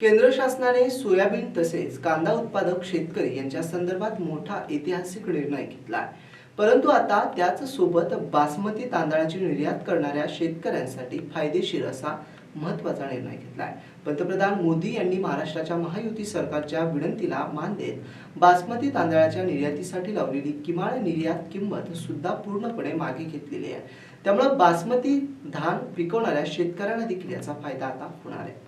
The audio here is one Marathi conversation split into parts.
केंद्र शासनाने सोयाबीन तसेच कांदा उत्पादक शेतकरी यांच्या संदर्भात मोठा ऐतिहासिक निर्णय घेतला आहे. परंतु आता त्याच सोबत बासमती तांदळाची निर्यात करणाऱ्या शेतकऱ्यांसाठी फायदेशीर असा महत्त्वाचा निर्णय घेतलाय पंतप्रधान मोदी यांनी महाराष्ट्राच्या महायुती सरकारच्या विनंतीला मान देत बासमती तांदळाच्या निर्यातीसाठी लावलेली किमान निर्यात किंमत सुद्धा पूर्णपणे मागे घेतलेली आहे. त्यामुळे बासमती धान पिकवणाऱ्या शेतकऱ्यांना देखील याचा फायदा आता होणार आहे.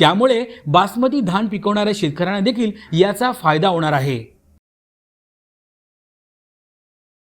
त्यामुळे बासमती धान पिकवणाऱ्या शेतकऱ्यांना देखील याचा फायदा होणार आहे.